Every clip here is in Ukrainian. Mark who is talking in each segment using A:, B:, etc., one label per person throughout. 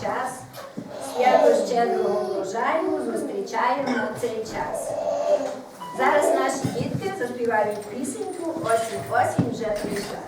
A: час, свято щедрого врожаю, зустрічаємо цей час. Зараз наші дітки заспівають пісеньку Осінь, осінь вже прийшла.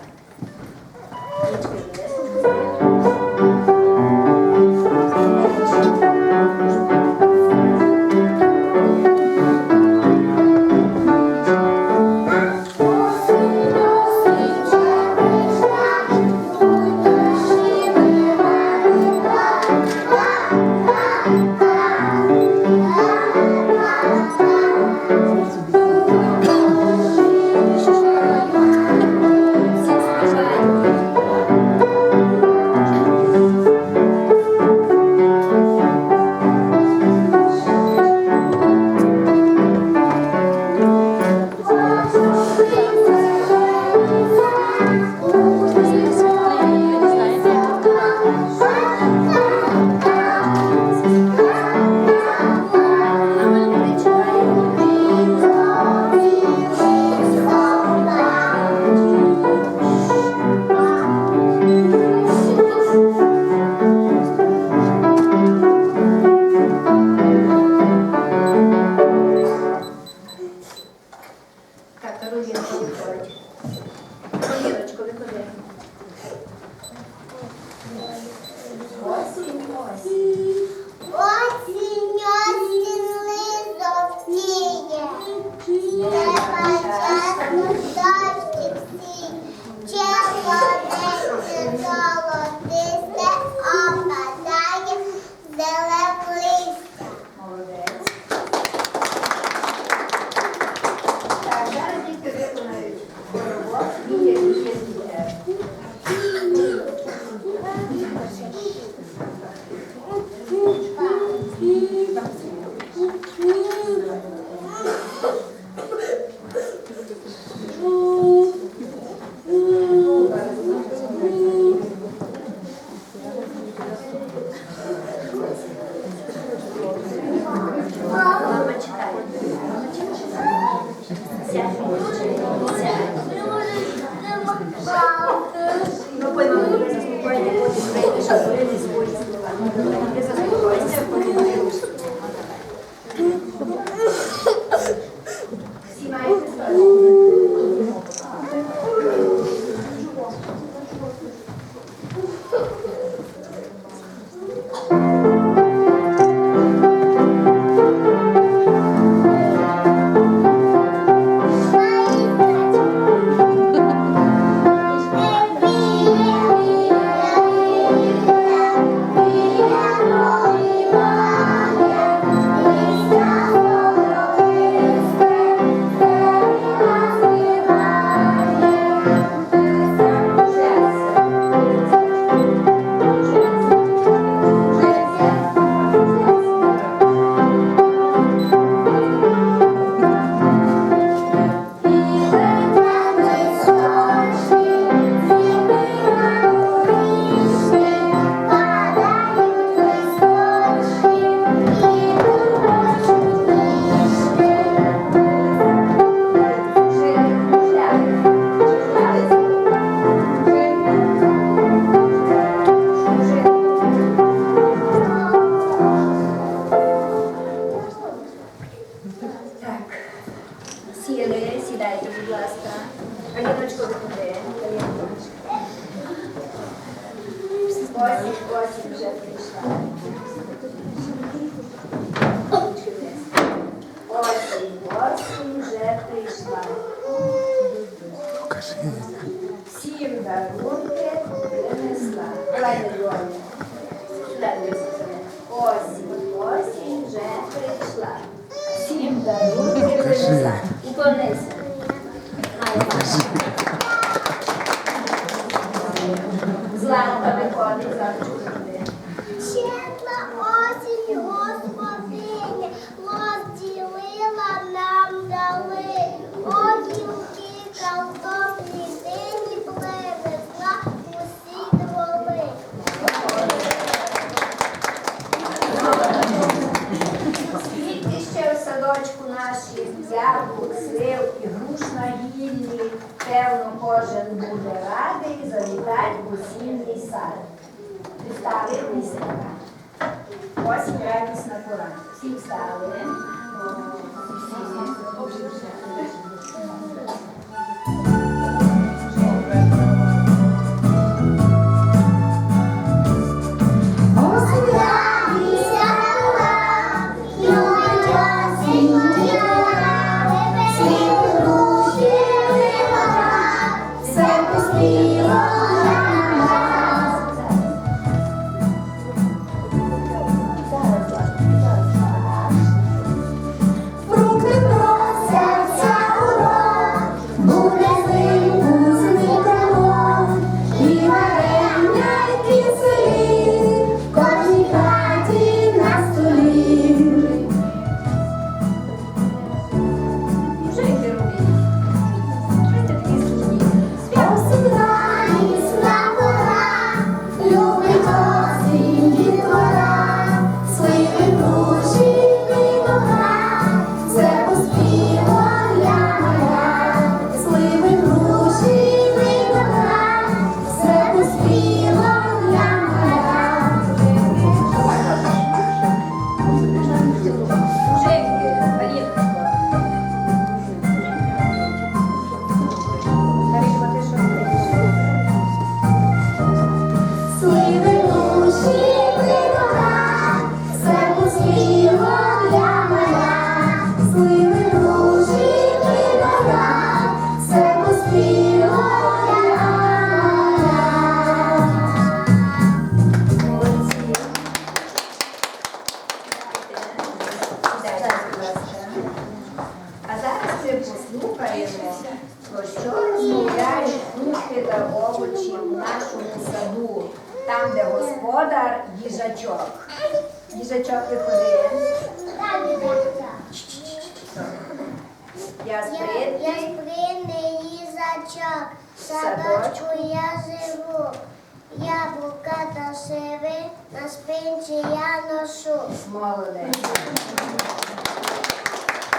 A: На
B: спинці я ношу.
A: Молодець.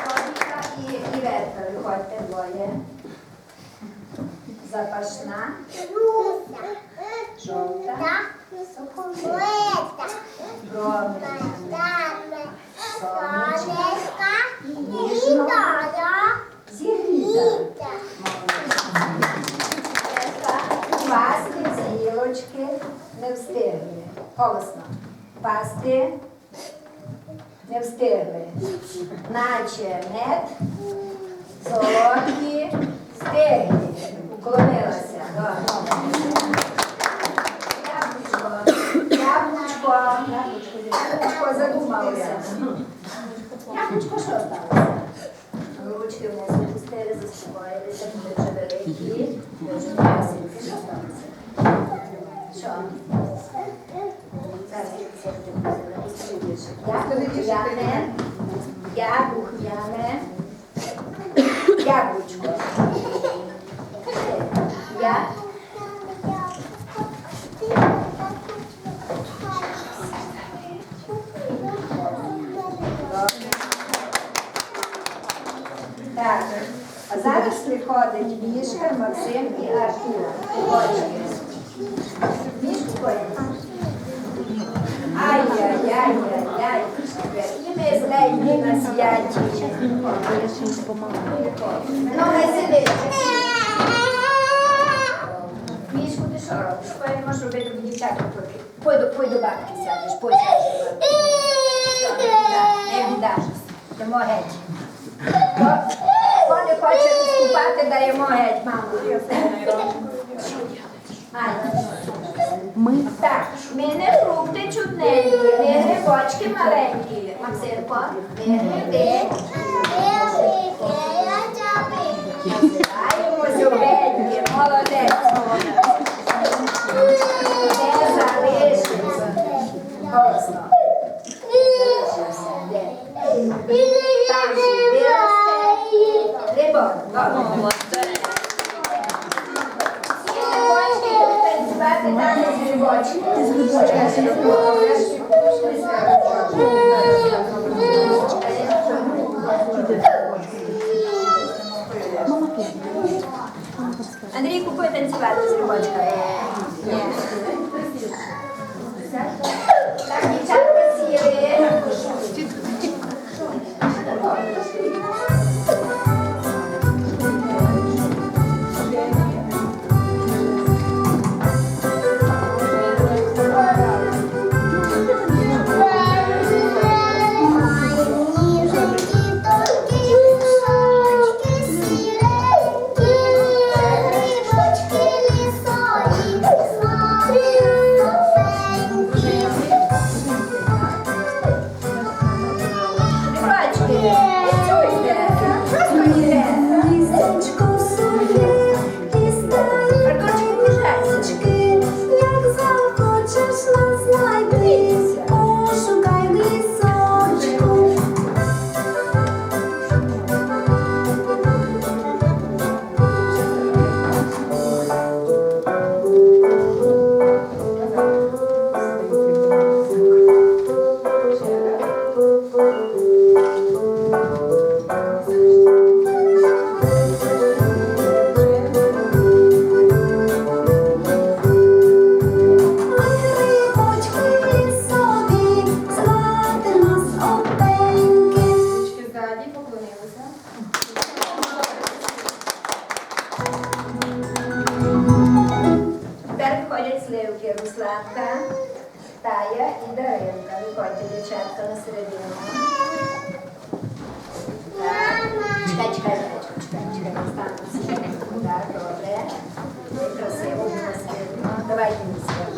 A: Моніка і Іветка, виходьте двоє. Запашна,
B: Руся,
A: жовта,
B: та соковита, Даме,
A: сонечка,
B: вітая,
A: зігріта.
B: віта.
A: Пасти з не встигли. Голосно. Пасти не встигли. Наче мед, солодкі, стиглі. Уклонилася. Яблучко. Яблучко. Задумалося. Яблучко що сталося? Ручки в нас опустили, заспокоїлися, були вже великі. Що сталося? Що? Зараз Ягух'яне, ягух'яне, яблучко. Я Так, а зараз приходить Мішка, Максим і Артур. Злені на святі. Ну, не сиди. Мішку, ти що робиш? Що я не можу робити бо. Пойду, пойду бабки сядеш, пойду. Не віддаш. Йдемо геть. Хто- не хоче виступати, даємо геть, мамо ми. Так, ми не фрукти чудненькі, ми грибочки маленькі. Максимко, ми гриби.
B: Називаємо
A: зюбенькі, молодець. Не залишився. Голосно. Так, грибок, добре. Андрій купує танцювати з рибочкою. Так, дівчата. guidance.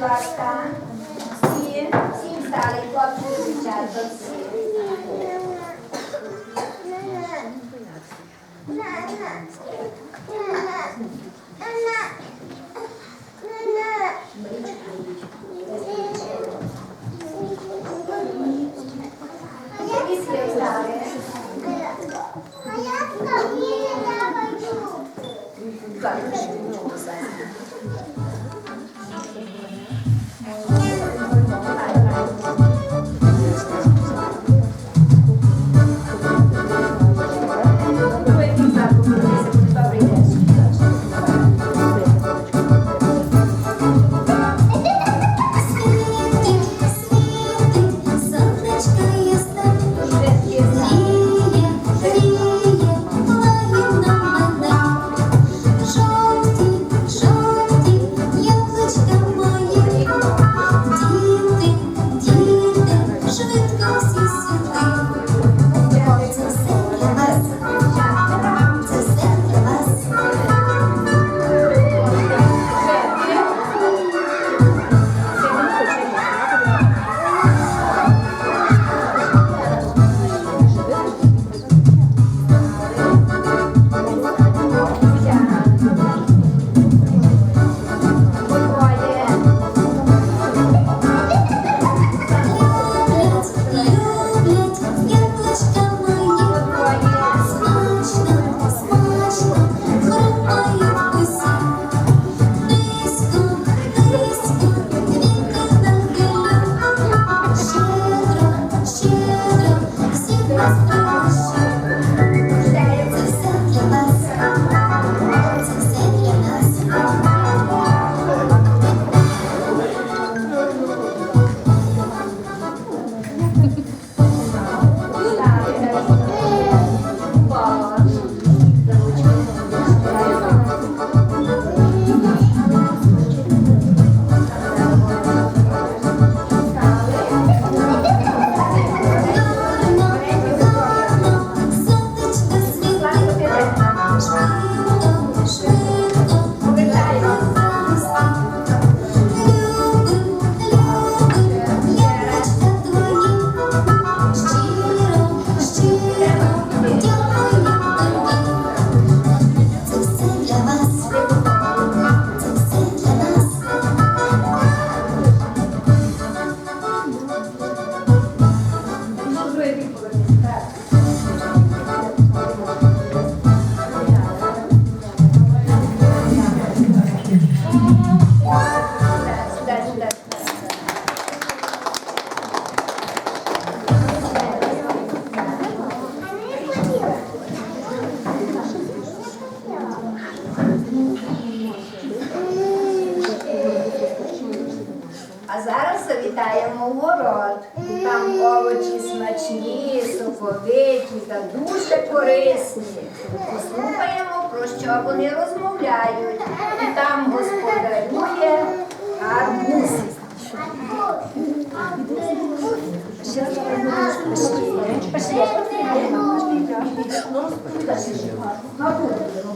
A: ласка. Всі, всім стали хлопці дівчат до всіх.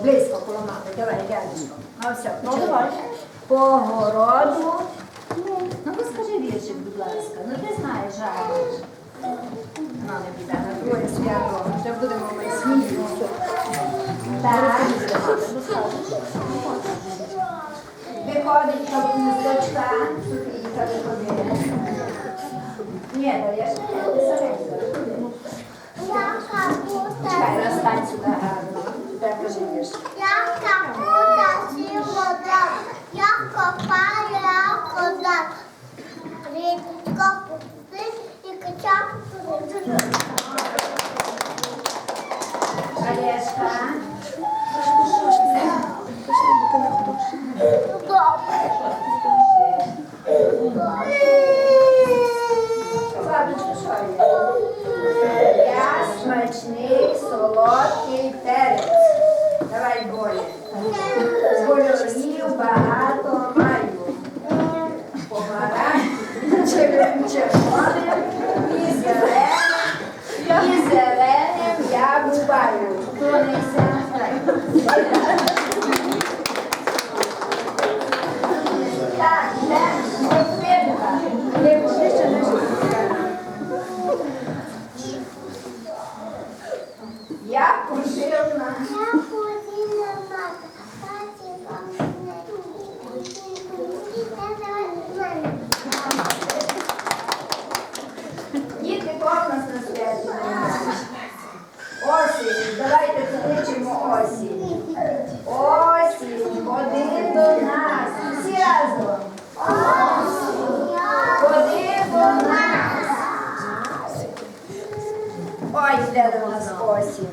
A: Близько коло мами. Давай, рядышком. Ну, все, ну, давай. По городу. Ну, розкажи віршик, будь ласка. Ну, ти знаєш. Ну, не біда, на твоє свято. Вже будемо ми. Так. Виходить капусточка. Софійка виходить. Nie, no tak to jeszcze nie, to sobie Jaka buta? Czekaj, rozstań cuda, a że wiesz. Jaka buta
B: ci woda? Jako pali, jako da.
A: Rydko, ty i kciak, Agnieszka. Dobrze. Осінь. Осінь, ходи до нас. Всі разом. Ходи до нас. Ой, йде до нас осінь.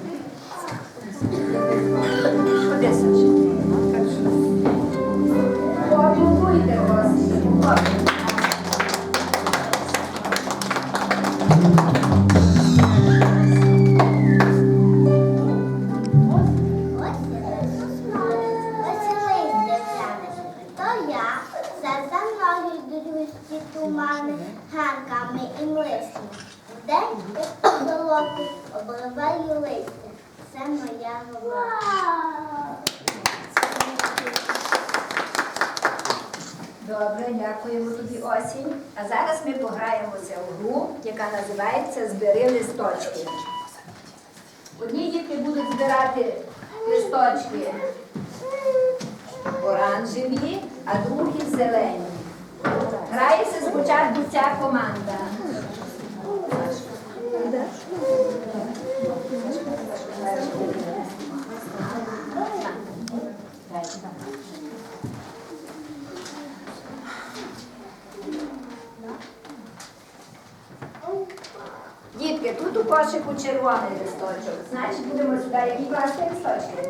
A: Тобі. А зараз ми пограємося в гру, яка називається Збери листочки. Одні дітки будуть збирати листочки оранжеві, а другі зелені. Грається спочатку ця команда. Дітки, тут у кошику червоний листочок. Знаєш, будемо сюди які класти листочки?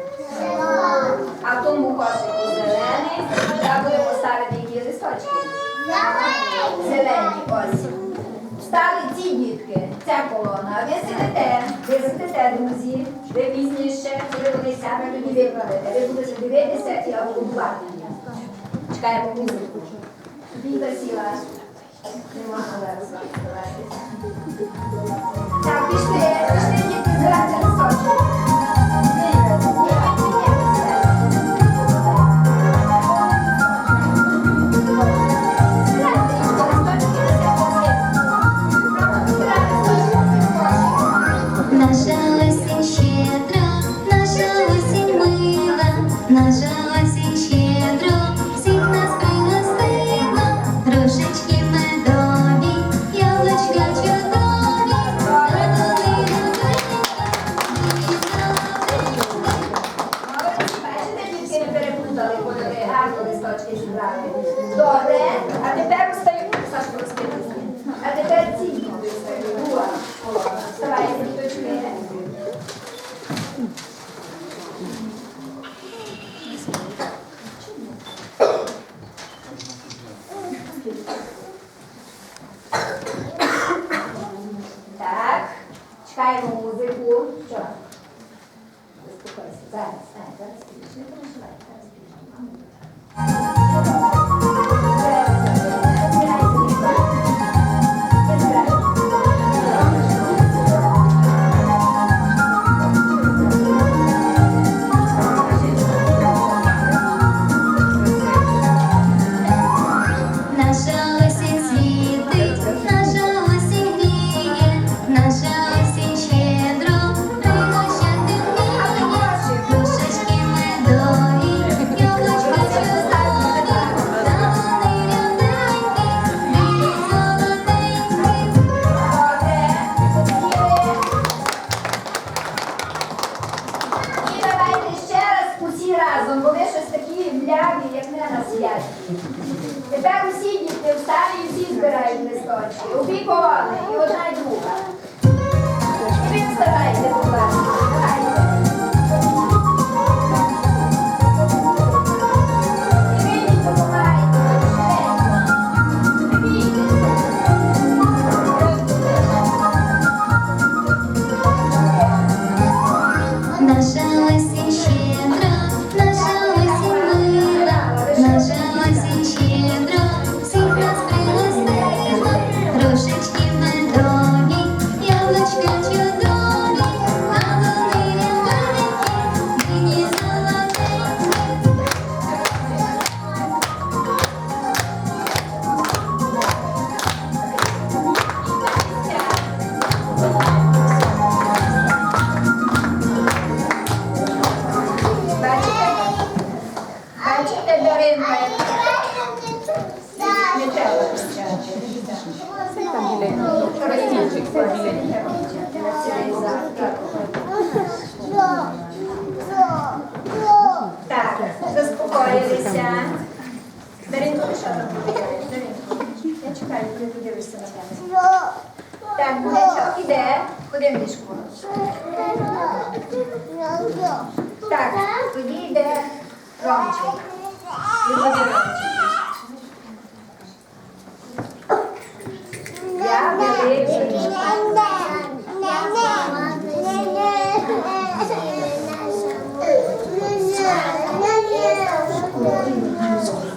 A: А в тому кошику зелений, треба будемо ставити які листочки? Зелені, ось. Встали ці дітки, ця колона. Ви сидите, ви сидите, друзі. Ви пізніше, коли вони сядуть, тоді викладете. Ви будете дивитися і аплодувати. Чекаємо музику. Віка сіла. Так, пішли, пішли дітки збирати листочки.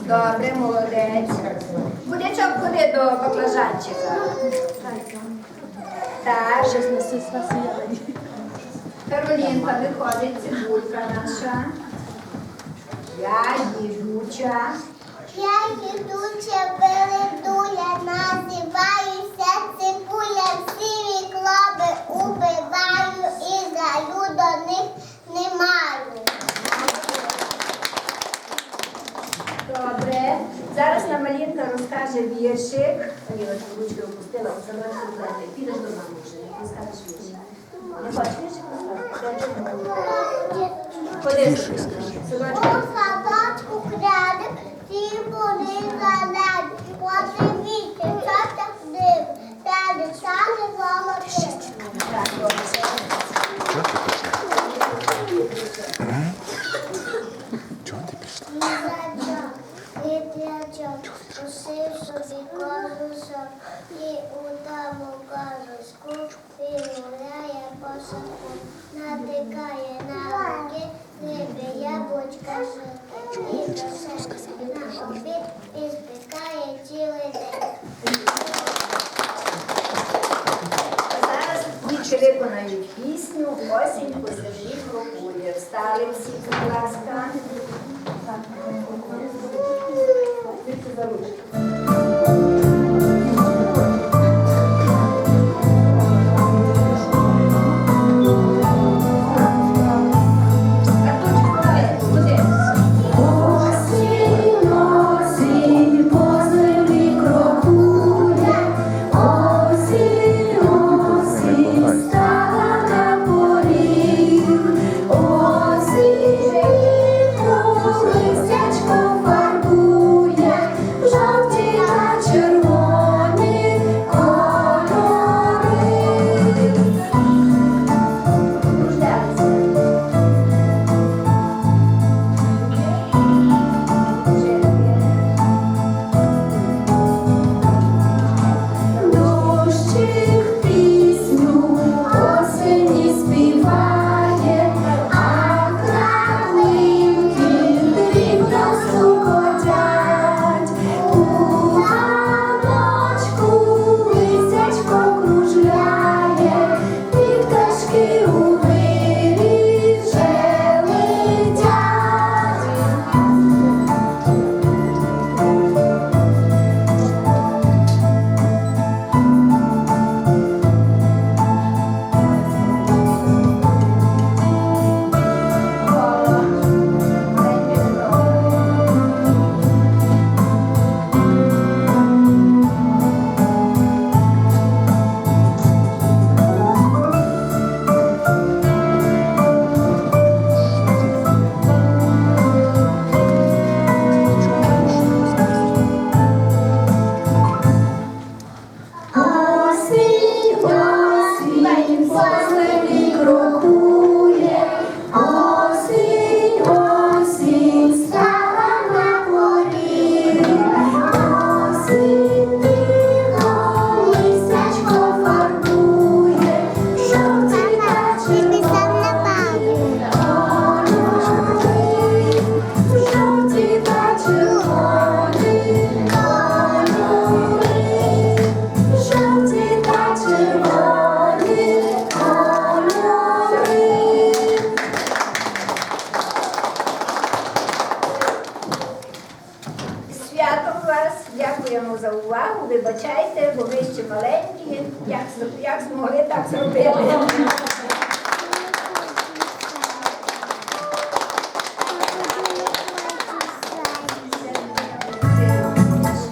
A: Добре, молодець. Будечок, ходи до баклажанчика. Так. Каролінка виходить, цибулька наша. Я їжуча.
B: Я їдуча передуля, називаюся цибуля, всі клоби убиваю і даю до них не маю.
A: Добре. Зараз нам Малінка розкаже віршик. Аліна, ти ручки опустила, оце нашу плати. Підеш до мами вже, розкажеш віршик. Не хочеш віршик розказати? Ходи,
B: У
A: синочку.
B: садочку кряде, ті були зелені.
A: Зараз дітки виконають пісню Осінь по землі крокує. Встали всі, будь